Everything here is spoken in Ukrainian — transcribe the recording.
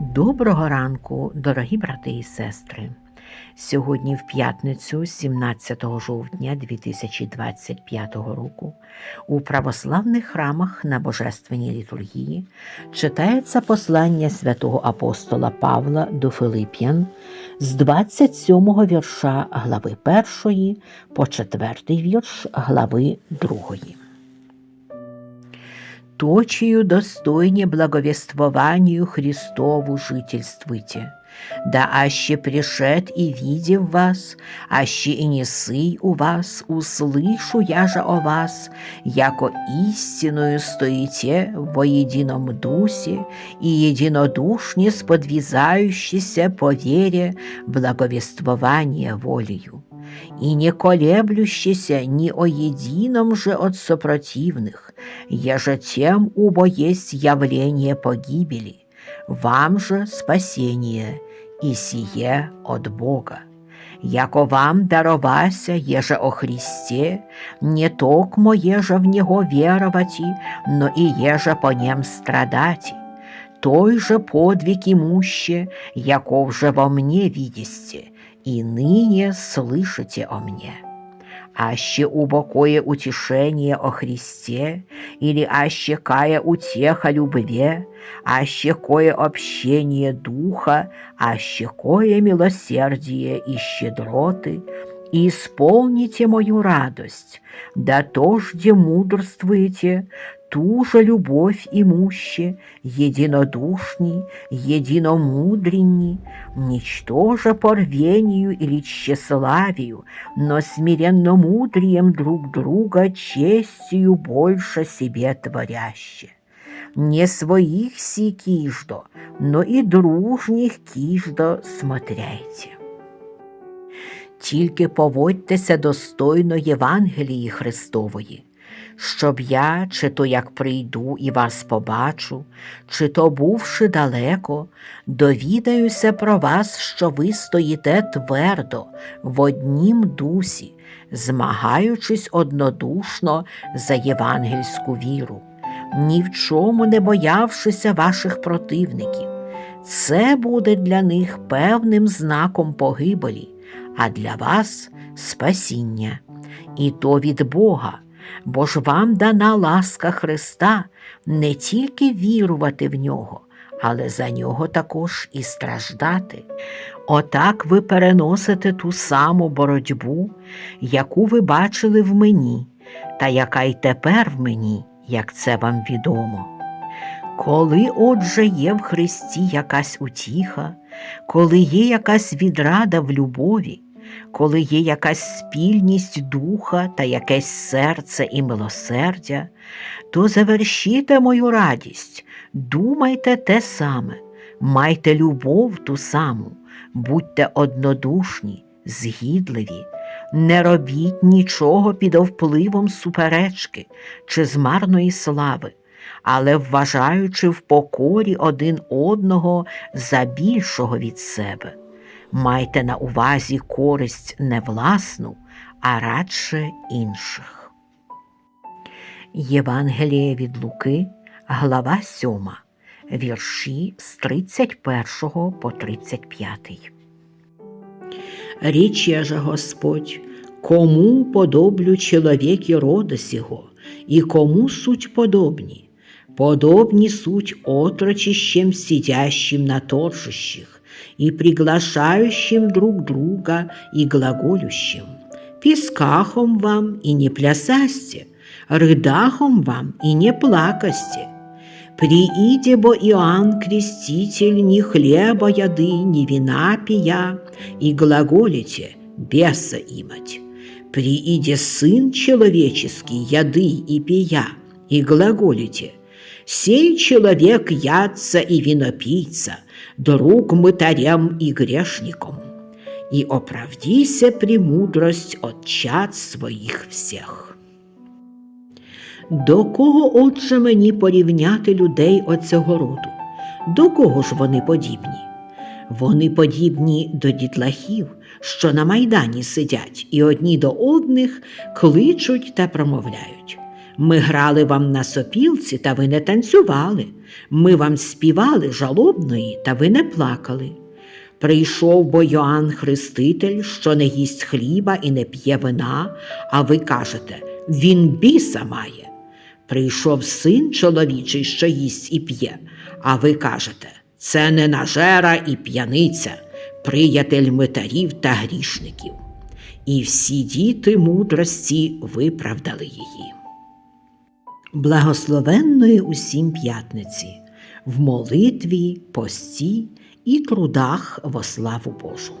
Доброго ранку, дорогі брати і сестри. Сьогодні, в п'ятницю, 17 жовтня 2025 року, у православних храмах на Божественній літургії читається послання святого апостола Павла до Филип'ян з 27 вірша глави 1 по 4 вірш глави 2. Точию достойне благовествованию Христову жительствуйте. Да аще пришед и видев вас, аще и не сый у вас, услышу я же о вас, яко истинную стоите во едином дусе и единодушне сподвизающийся по вере благовествования волею и не колеблющийся ни о едином же от сопротивных, еже тем убо есть явление погибели, вам же спасение, и сие от Бога. Яко вам даровася, еже о Христе, не токмо еже в Него веровати, но и еже по нем страдати. Той же подвиг имуще, яков же во мне видесте, и ныне слышите о мне. Аще убокое утешение о Христе, или аще кая утеха любве, аще кое общение духа, аще кое милосердие и щедроты, и исполните мою радость, да тожде мудрствуете, ту же любовь имуще, единодушней, единомудренней, ничтоже по или тщеславию, но смиренно мудрием друг друга честью больше себе творяще. Не своих си киждо, но и дружніх киждо смотряйте. Тільки поводьтеся достойно Євангелії Христової, щоб я, чи то як прийду і вас побачу, чи то бувши далеко, довідаюся про вас, що ви стоїте твердо в однім дусі, змагаючись однодушно за євангельську віру, ні в чому не боявшися ваших противників. Це буде для них певним знаком погибелі, а для вас спасіння, і то від Бога бо ж вам дана ласка Христа не тільки вірувати в нього, але за нього також і страждати. Отак ви переносите ту саму боротьбу, яку ви бачили в мені, та яка й тепер в мені, як це вам відомо. Коли, отже, є в Христі якась утіха, коли є якась відрада в любові, коли є якась спільність духа та якесь серце і милосердя, то завершіте мою радість, думайте те саме, майте любов ту саму, будьте однодушні, згідливі, не робіть нічого під впливом суперечки чи змарної слави. Але вважаючи в покорі один одного за більшого від себе, майте на увазі користь не власну, а радше інших. Євангеліє від Луки, глава 7, вірші з 31 по 35. Річе же Господь, кому подоблю чоловіки рода сього, і кому суть подобні? Подобні суть отрочищем, сидящим на торжищах, и приглашающим друг друга и глаголющим. Піскахом вам і не плясасте, ридахом вам і не плакасте. Прииде бо Иоанн Креститель ни хлеба яды, ни вина пия, и глаголите беса имать. Прииде Сын Человеческий яды и пия, и глаголите сей человек ядца и винопийца, друг мытарям и грешникам, и оправдися премудрость от чад своїх всіх. До кого, отже, мені порівняти людей оцього роду? До кого ж вони подібні? Вони подібні до дітлахів, що на майдані сидять, і одні до одних кличуть та промовляють. Ми грали вам на сопілці, та ви не танцювали. Ми вам співали жалобної, та ви не плакали. Прийшов бо Йоанн Хреститель, що не їсть хліба і не п'є вина, а ви кажете, він біса має. Прийшов син чоловічий, що їсть і п'є, а ви кажете, це не нажера і п'яниця, приятель митарів та грішників. І всі діти мудрості виправдали її. Благословенної усім п'ятниці, в молитві, пості і трудах во славу Божу.